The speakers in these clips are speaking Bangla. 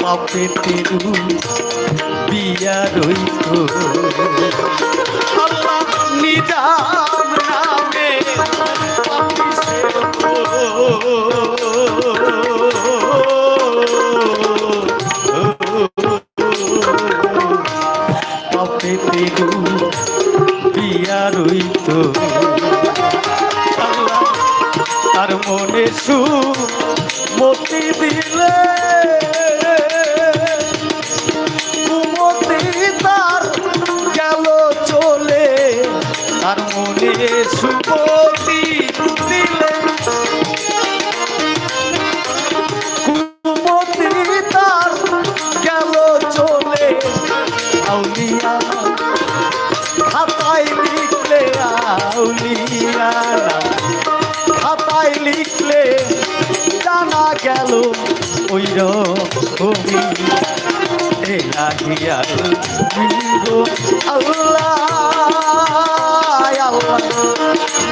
পাপে তেরু বিয়া রইত নিজাম নামে পাপি সে তার মনে সু মতি দিলে বিন্দু আল্লাহ আল্লাহ।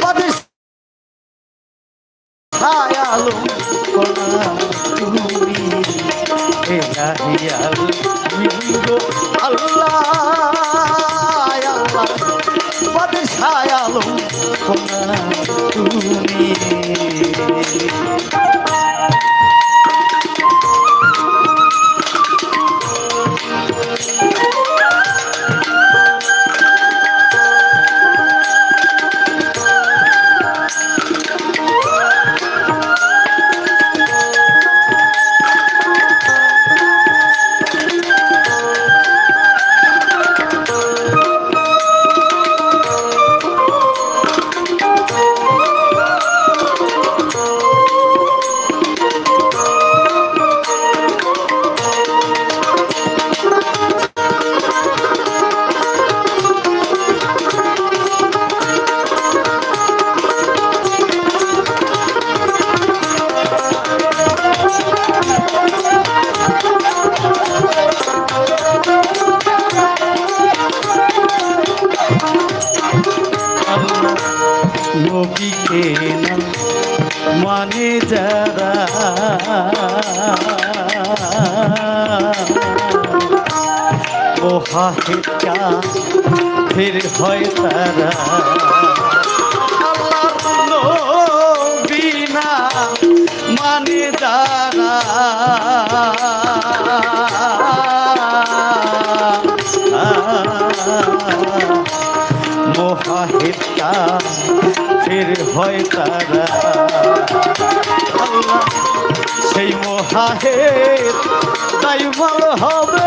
মহাহেকা ফির হয় তারা। আল্লাহর নবী না মানে হয় তারা। সেই মহাহের তাই ভালো হবে।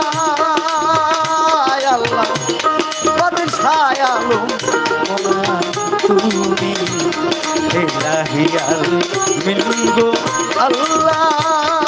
আল্লাহ আল্লাহ।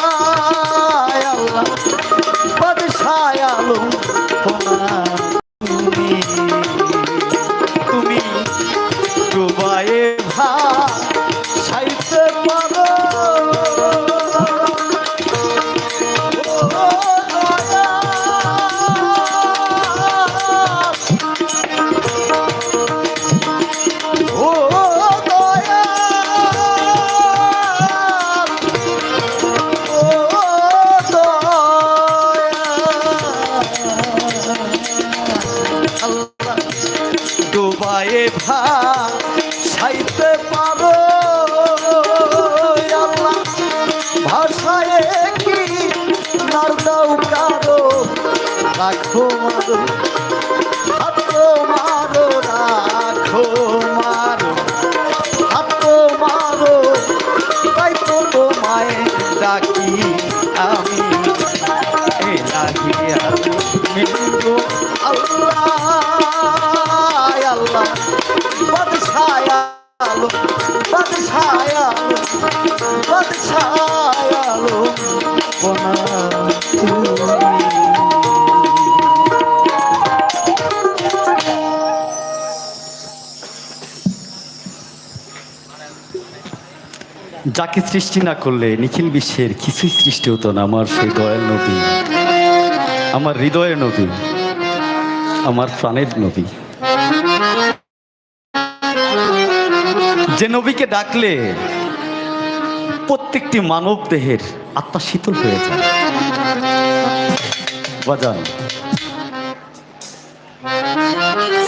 রাখো। যাকে সৃষ্টি না করলে নিখিল বিশ্বের কিছুই সৃষ্টি হতো না, আমার সেই দয়াল নবী, আমার হৃদয়ের নবী, আমার প্রাণের নবী। যে নবীকে ডাকলে প্রত্যেকটি মানব দেহের আত্মা শীতল হয়ে যায়।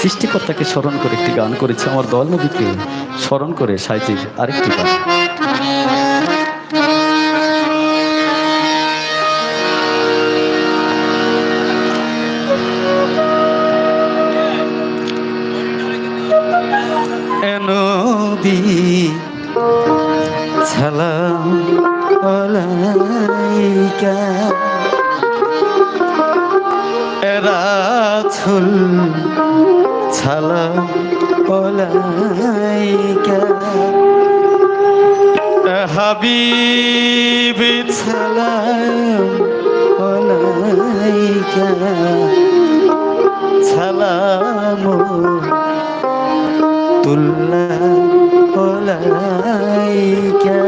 সৃষ্টিকর্তাকে স্মরণ করে একটি গান করেছে, আমার দল নবীকে স্মরণ করে সাইজির আরেকটি গান। নবী সালাম আলাইকা। রাসূল সালাম আলাইকা। হাবিব সালাম আলাইকা। তুল্লাহ আলাইকা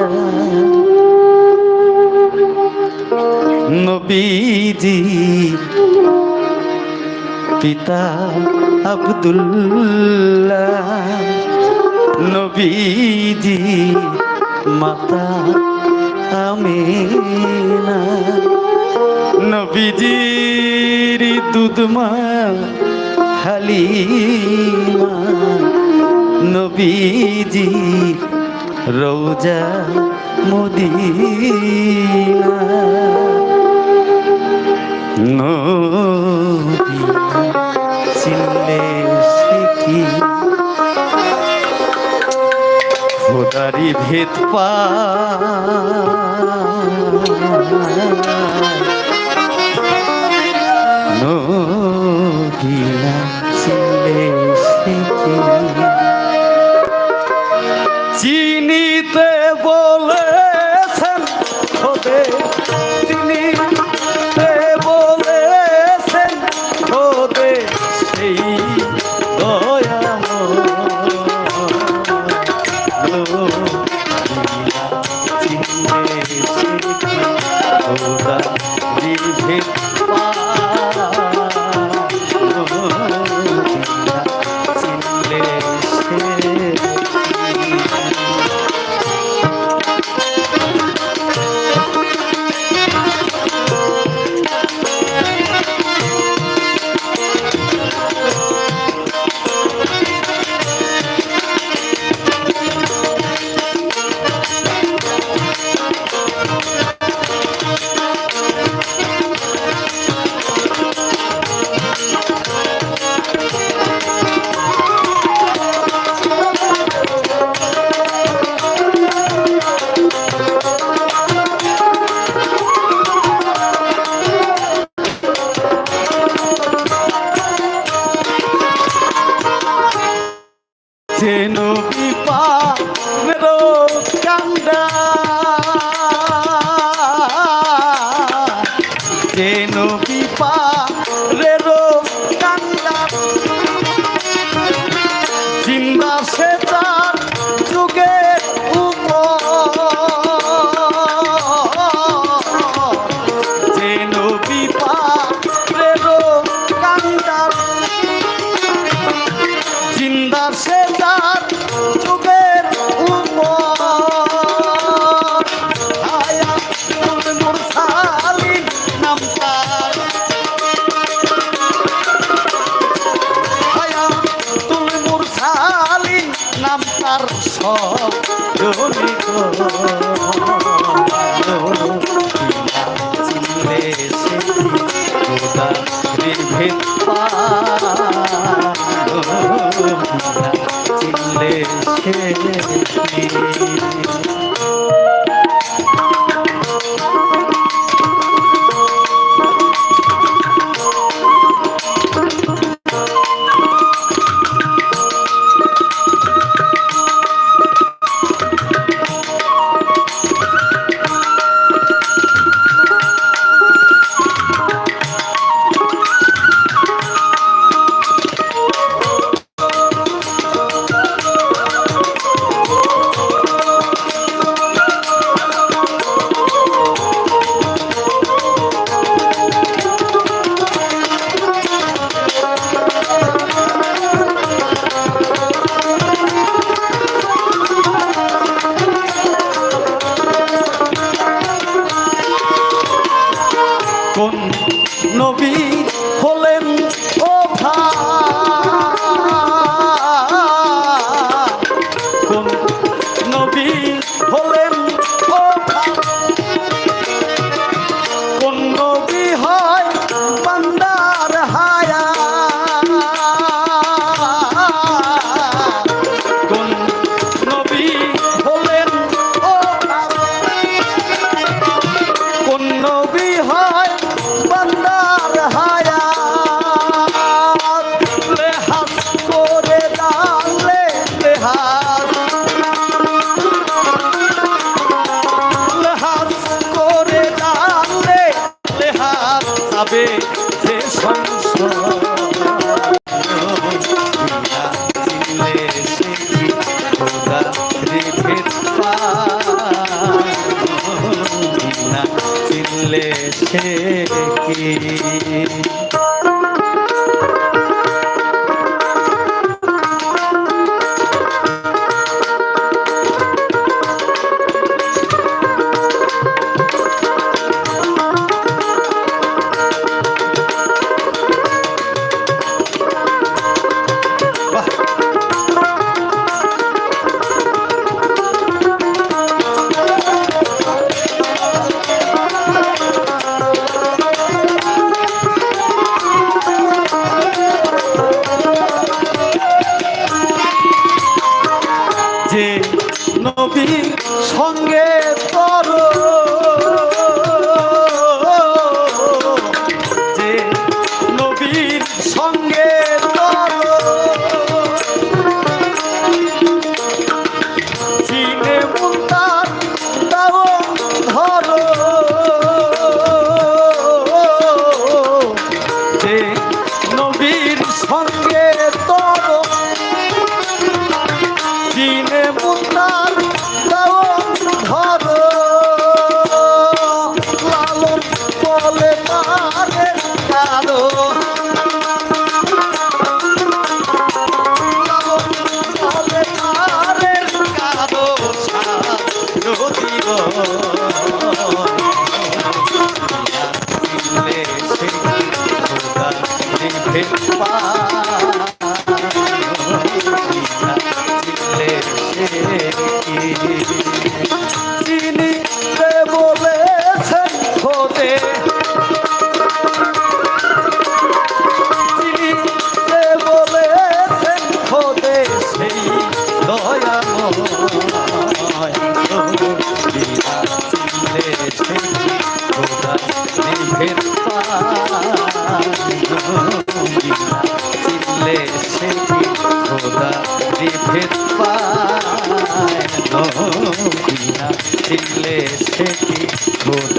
নবীজি পিতা আব্দুল্লাহ। নবীজি মাতা আমিনা। নবীজির দুধমা হালিমা। নবীজি রোজা মদিনা। নবী চিনলে কি? খোদারি ভেদ পা নদীনা চিনলে যেন বিপারের কান্দা চিনলে সে কোন কি